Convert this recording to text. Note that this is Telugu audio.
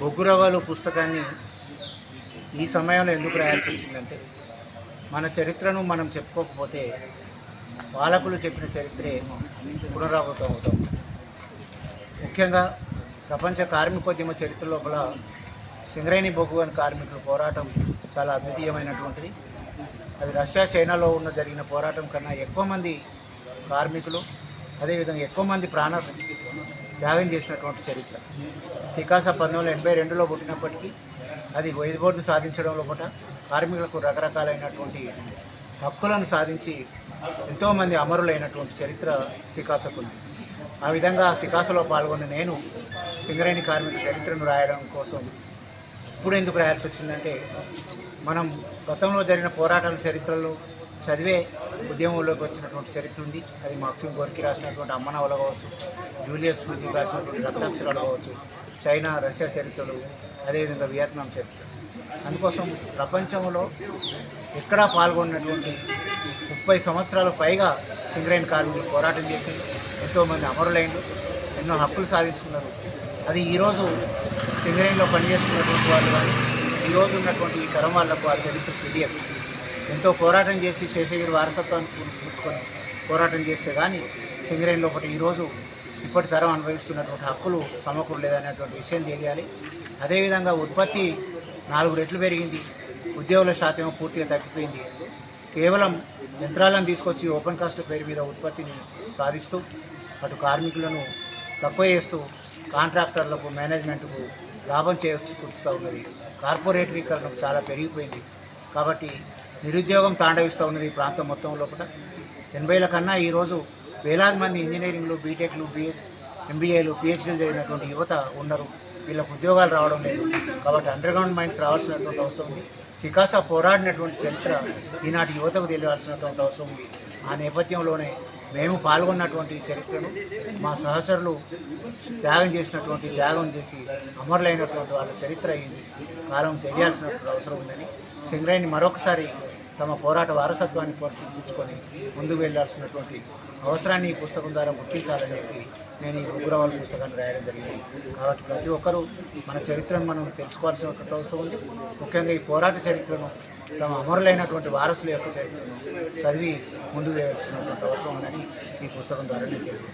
బొగ్గురవ్వలు పుస్తకాన్ని ఈ సమయంలో ఎందుకు రాయాల్సి వచ్చిందంటే మన చరిత్రను మనం చెప్పుకోకపోతే పాలకులు చెప్పిన చరిత్రే పునరావృతం అవుతాం. ముఖ్యంగా ప్రపంచ కార్మికోద్యమ చరిత్ర లోపల సింగరేణి బొగ్గు అని కార్మికుల పోరాటం చాలా అద్వితీయమైనటువంటిది. అది రష్యా చైనాలో ఉన్న జరిగిన పోరాటం కన్నా ఎక్కువ మంది కార్మికులు అదేవిధంగా ఎక్కువ మంది ప్రాణ త్యాగం చేసినటువంటి చరిత్ర. సికాస పంతొమ్మిది వందల ఎనభై రెండులో పుట్టినప్పటికీ అది వైద్యబోర్డును సాధించడంలో కూడా కార్మికులకు రకరకాలైనటువంటి హక్కులను సాధించి ఎంతోమంది అమరులైనటువంటి చరిత్ర సికాసకుంది ఆ విధంగా సికాసలో పాల్గొన్న నేను సింగరేణి కార్మిక చరిత్రను రాయడం కోసం ఇప్పుడు ఎందుకు రాయాల్సి వచ్చిందంటే మనం గతంలో జరిగిన పోరాటాల చరిత్రలు చదివే ఉద్యమంలోకి వచ్చినటువంటి చరిత్ర ఉంది. అది మాక్సిమ్ గోర్కి రాసినటువంటి అమ్మనవల కావచ్చు జూలియస్ ఫ్రూజీ రాసినటువంటి రక్తాక్షరాలు కావచ్చు చైనా రష్యా చరిత్రలు అదేవిధంగా వియత్నాం చరిత్ర. అందుకోసం ప్రపంచంలో ఎక్కడా పాల్గొన్నటువంటి ముప్పై సంవత్సరాల పైగా సింగరేణి కార్మికులు పోరాటం చేసి ఎంతోమంది అమరులైండు ఎన్నో హక్కులు సాధించుకున్నారు. అది ఈరోజు సింగరేణిలో పనిచేస్తున్నటువంటి వాళ్ళు కానీ ఈరోజు ఉన్నటువంటి ఈ తరం వాళ్ళకు ఆ చరిత్ర తెలియదు. ఎంతో పోరాటం చేసి శేషగిరి వారసత్వాన్ని పుచ్చుకొని పోరాటం చేస్తే కానీ సింగరేణి లోపల ఈరోజు ఇప్పటి తరం అనుభవిస్తున్నటువంటి హక్కులు సమకూరలేదనేటువంటి విషయం తెలియాలి. అదేవిధంగా ఉత్పత్తి నాలుగు రెట్లు పెరిగింది. ఉద్యోగుల శాతం పూర్తిగా తగ్గిపోయింది. కేవలం యంత్రాలను తీసుకొచ్చి ఓపెన్ కాస్ట్ పేరు మీద ఉత్పత్తిని సాధిస్తూ అటు కార్మికులను తక్కువ చేస్తూ కాంట్రాక్టర్లకు మేనేజ్మెంట్కు లాభం చేకూరుస్తూ ఉన్నది. కార్పొరేటరీకరణకు చాలా పెరిగిపోయింది. కాబట్టి నిరుద్యోగం తాండవిస్తూ ఉన్నది ఈ ప్రాంతం మొత్తం లోపల. ఎనభైల కన్నా ఈరోజు వేలాది మంది ఇంజనీరింగ్లు బీటెక్లు బిఏ ఎంబీఏలు పిహెచ్డీలు చదివినటువంటి యువత ఉన్నారు. వీళ్ళకు ఉద్యోగాలు రావడం లేదు. కాబట్టి అండర్గ్రౌండ్ మైండ్స్ రావాల్సినటువంటి అవసరం ఉంది. సికాస పోరాడినటువంటి చరిత్ర ఈనాటి యువతకు తెలియాల్సినటువంటి అవసరం ఉంది. ఆ నేపథ్యంలోనే మేము పాల్గొన్నటువంటి చరిత్రను మా సహచరులు త్యాగం చేసినటువంటి త్యాగం చేసి అమరులైనటువంటి వాళ్ళ చరిత్ర ఈ కాలం తెలియాల్సినటువంటి అవసరం ఉందని. సింగరేణి మరొకసారి తమ పోరాట వారసత్వాన్ని పొరపించుకొని ముందుకు వెళ్ళాల్సినటువంటి అవసరాన్ని ఈ పుస్తకం ద్వారా గుర్తించాలని చెప్పి నేను ఈ ఉగ్రవాళ్ళ పుస్తకాన్ని రాయడం జరిగింది. కాబట్టి ప్రతి ఒక్కరూ మన చరిత్రను మనం తెలుసుకోవాల్సినటువంటి అవసరం ఉంది. ముఖ్యంగా ఈ పోరాట చరిత్రను తమ అమరులైనటువంటి వారసుల యొక్క చరిత్రను చదివి ముందుకు వేయాల్సినటువంటి అవసరం ఉందని ఈ పుస్తకం ద్వారా నేను తెలియదు